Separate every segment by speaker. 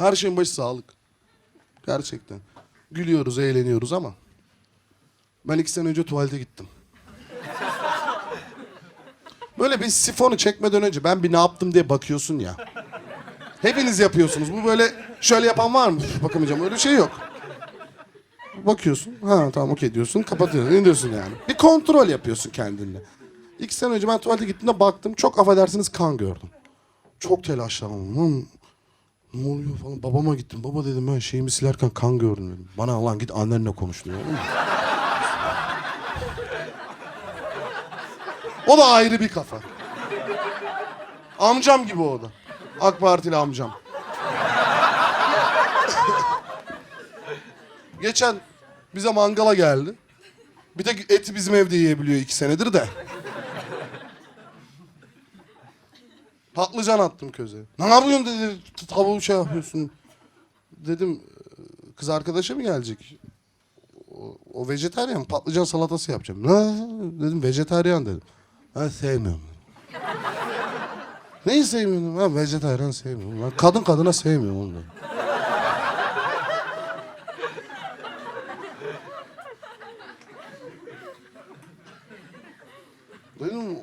Speaker 1: Her şeyin başı sağlık. Gerçekten. Gülüyoruz, eğleniyoruz ama. Ben iki sene önce tuvalete gittim. Böyle bir sifonu çekmeden önce ben bir ne yaptım diye bakıyorsun ya. Hepiniz yapıyorsunuz. Bu böyle şöyle yapan var mı? Bakamayacağım. Öyle bir şey yok. Bakıyorsun. Ha tamam okey diyorsun. Kapatıyorsun. Ne diyorsun yani? Bir kontrol yapıyorsun kendinle. İki sene önce ben tuvalete gittiğimde baktım. Çok affedersiniz kan gördüm. Çok telaşlandım. Ne oluyor falan. Babama gittim. Baba dedim ben şeyimi silerken kan gördüm dedim. Bana lan git annenle konuş diyor. O da ayrı bir kafa. Amcam gibi o da. AK Partili amcam. Geçen bize mangala geldi. Bir tek eti bizim evde yiyebiliyor iki senedir de. Patlıcan attım köze. Ne yapıyorsun dedi. Tavuğu şey yapıyorsun. Dedim kız arkadaşa mı gelecek? O, o vejetaryen patlıcan salatası yapacağım. Ne? Dedim vejetaryen dedim. Ben sevmiyorum. Neyi sevmiyorum? Ben vejetaryen sevmiyorum. Ben kadın kadına sevmiyorum onu. Dedim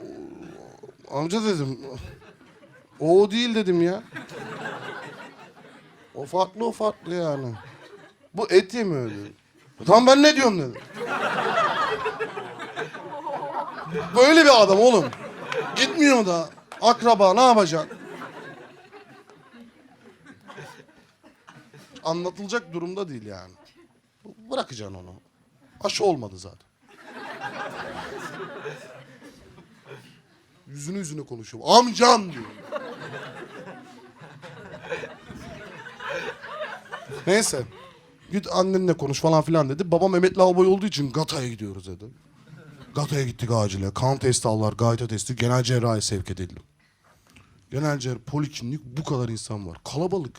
Speaker 1: amca dedim o değil dedim ya. O farklı o farklı yani. Bu et yemiyor dedi. Tamam ben ne diyorum dedim. Böyle bir adam oğlum. Gitmiyor da. Akraba ne yapacak? Anlatılacak durumda değil yani. Bırakacaksın onu. Aşı olmadı zaten. Yüzüne yüzüne konuşuyor. Amcam diyor. Neyse. Git annenle konuş falan filan dedi. Babam emekli albay olduğu için Gata'ya gidiyoruz dedi. Gata'ya gittik acile. Kan testi aldılar, gayta testi. Genel cerrahi sevk edildim. Genel cerrah, poliklinik bu kadar insan var. Kalabalık.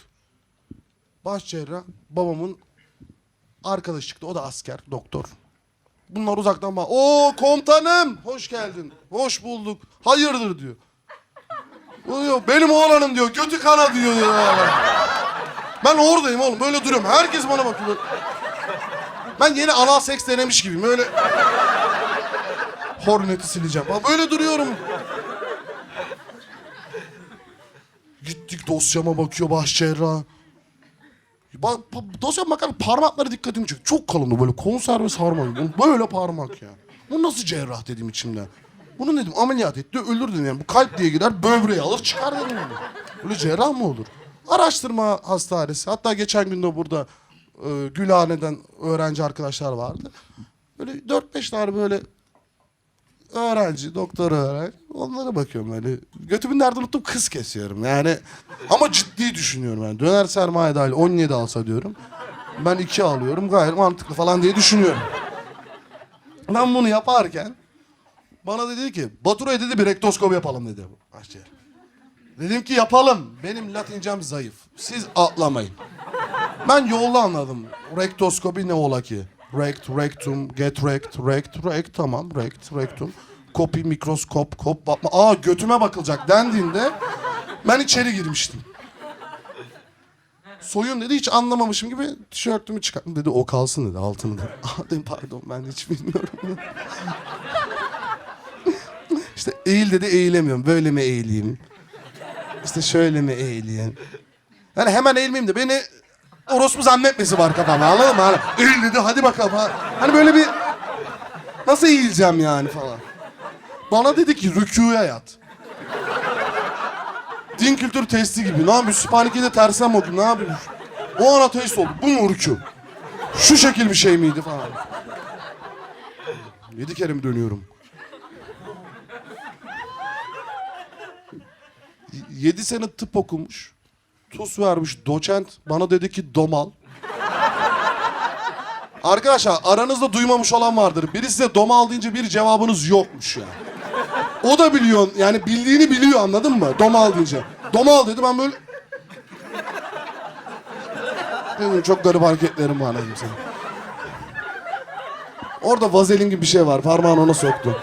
Speaker 1: Baş cerrah babamın arkadaşı çıktı. O da asker, doktor. Bunlar uzaktan bak. Oo komutanım, hoş geldin. Hoş bulduk. Hayırdır diyor. O diyor, benim oğlanım diyor. Götü kana diyor. Ya. Ben oradayım oğlum. Böyle duruyorum. Herkes bana bakıyor. Ben yeni anal seks denemiş gibiyim. Öyle Hornet'i sileceğim. Böyle duruyorum. Gittik dosyama bakıyor baş cerrah. Ba- pa- dosyama bakar parmakları dikkatimi çekiyor. Çok kalındı böyle konserve sarma gibi. Böyle parmak ya. Bu nasıl cerrah dedim içimden. Bunu dedim ameliyat etti ölür dedim yani. Bu kalp diye gider böbreği alır çıkar dedim. Böyle cerrah mı olur? Araştırma hastanesi. Hatta geçen gün de burada e, Gülhane'den öğrenci arkadaşlar vardı. Böyle 4-5 tane böyle öğrenci, doktor öğrenci. Onlara bakıyorum böyle. Götümün nerede unuttum kız kesiyorum yani. Ama ciddi düşünüyorum yani. Döner sermaye dahil 17 alsa diyorum. Ben 2 alıyorum gayet mantıklı falan diye düşünüyorum. Ben bunu yaparken bana dedi ki Batura'ya dedi bir rektoskopi yapalım dedi. Aşçı. Dedim ki yapalım. Benim latincem zayıf. Siz atlamayın. Ben yolda anladım. Rektoskopi ne ola ki? Rekt, rektum, get rekt, rekt, rekt tamam. Rekt, rektum. Kopi, mikroskop, kop, bakma. Aa götüme bakılacak dendiğinde ben içeri girmiştim. Soyun dedi hiç anlamamışım gibi tişörtümü çıkarttım dedi o kalsın dedi altını dedi. Aa dedim pardon ben hiç bilmiyorum. işte eğil dedi eğilemiyorum. Böyle mi eğileyim? İşte şöyle mi eğileyim? Yani hemen eğilmeyeyim de beni orospu zannetmesi var kafamda anladın mı? Hani, eğil dedi hadi bakalım. ha. Hani böyle bir nasıl eğileceğim yani falan. Bana dedi ki rükûya yat. Din kültürü testi gibi. Ne yapıyorsun? Sübhaneke'de tersine mi okudun? Ne yapıyorsun? O ana test oldu. Bu mu rükû? Şu şekil bir şey miydi falan. Yedi kere mi dönüyorum? Y- Yedi sene tıp okumuş. Tuz vermiş doçent. Bana dedi ki domal. Arkadaşlar aranızda duymamış olan vardır. Biri size domal deyince bir cevabınız yokmuş ya. O da biliyor yani bildiğini biliyor anladın mı? Domal deyince. Domal dedi ben böyle... Dedim, çok garip hareketlerim var dedim sana. Orada vazelin gibi bir şey var. Parmağını ona soktu.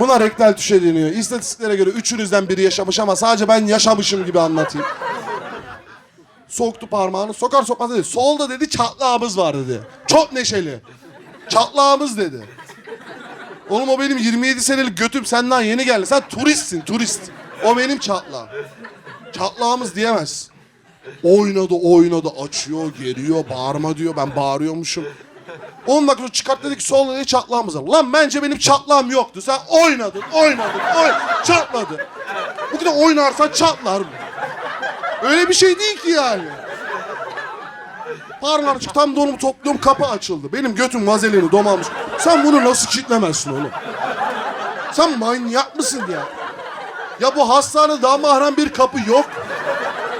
Speaker 1: Buna rektal tüşe deniyor. İstatistiklere göre üçünüzden biri yaşamış ama sadece ben yaşamışım gibi anlatayım. Soktu parmağını. Sokar sokmaz dedi. Solda dedi çatlağımız var dedi. Çok neşeli. Çatlağımız dedi. Oğlum o benim 27 senelik götüm senden yeni geldi. Sen turistsin turist. O benim çatlağım. Çatlağımız diyemez. Oynadı oynadı açıyor geliyor bağırma diyor ben bağırıyormuşum. 10 dakika sonra çıkart dedik sol dedi çatlağımız var. Lan bence benim çatlağım yoktu. Sen oynadın oynadın oyn çatladı. Bu kadar oynarsan çatlar mı? Öyle bir şey değil ki yani. Parmağını çık tam donumu topluyorum kapı açıldı. Benim götüm vazelini domalmış. Sen bunu nasıl kitlemezsin oğlum? Sen manyak mısın ya? Ya bu hastanede daha mahrem bir kapı yok.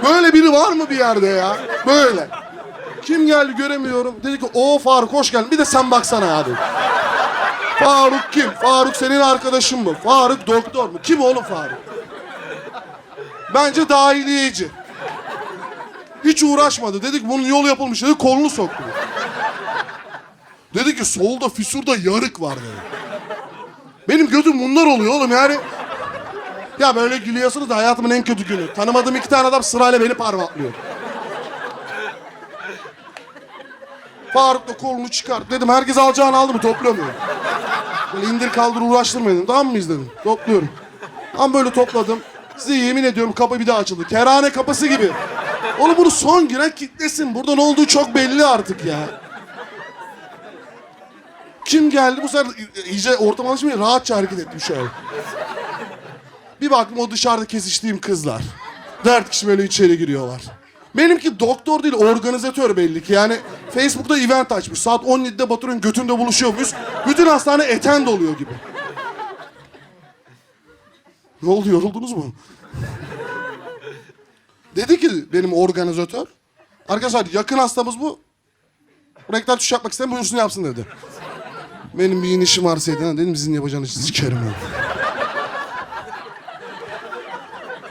Speaker 1: Böyle biri var mı bir yerde ya? Böyle. Kim geldi göremiyorum. Dedi ki o Faruk hoş geldin. Bir de sen baksana dedi. Faruk kim? Faruk senin arkadaşın mı? Faruk doktor mu? Kim oğlum Faruk? Bence dahiliyeci. Hiç uğraşmadı. Dedik bunun yolu yapılmış dedi kolunu soktu. Dedi ki solda füsurda yarık var dedi. Benim götüm bunlar oluyor oğlum yani. Ya böyle gülüyorsunuz da hayatımın en kötü günü. Tanımadığım iki tane adam sırayla beni parmaklıyor. Faruk da kolunu çıkart. Dedim herkes alacağını aldı mı toplamıyor. Böyle indir kaldır uğraştırmayın dedim. Tamam mıyız dedim. Topluyorum. Tam böyle topladım. Size yemin ediyorum kapı bir daha açıldı. Kerane kapısı gibi. Oğlum bunu son giren kitlesin. Burada ne olduğu çok belli artık ya. Kim geldi bu sefer iyice ortam alışmıyor. Rahatça hareket ettim şöyle. Bir baktım o dışarıda kesiştiğim kızlar. Dört kişi böyle içeri giriyorlar. Benimki doktor değil organizatör belli ki. Yani Facebook'ta event açmış. Saat 17'de Batur'un götünde buluşuyor muyuz? Bütün hastane eten doluyor gibi. Ne oldu yoruldunuz mu? Dedi ki benim organizatör. Arkadaşlar yakın hastamız bu. Reklam tuş yapmak isteyen buyursun yapsın dedi. Benim bir inişim varsa edin. Dedim sizin yapacağınız işi sikerim ben.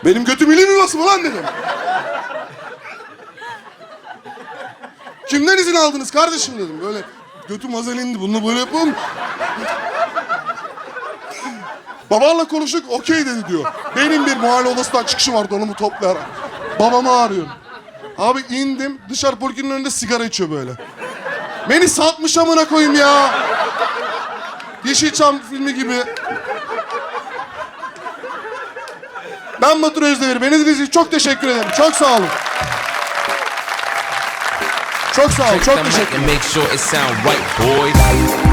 Speaker 1: Benim götüm ilim yuvası mı lan dedim. Kimden izin aldınız kardeşim dedim. Böyle götüm azal indi. Bunu böyle yapalım. Babanla konuştuk okey dedi diyor. Benim bir mahalle odasından çıkışım vardı onu mu toplayarak. Babamı arıyorum. Abi indim dışarı polikliniğin önünde sigara içiyor böyle. Beni satmış amına koyayım ya. Yeşilçam filmi gibi. Ben Batur Özdemir. Beni dinlediğiniz için çok teşekkür ederim. Çok sağ olun. Çok sağ olun.
Speaker 2: Check
Speaker 1: Çok
Speaker 2: the
Speaker 1: teşekkür
Speaker 2: mic and make sure it sound right, boys.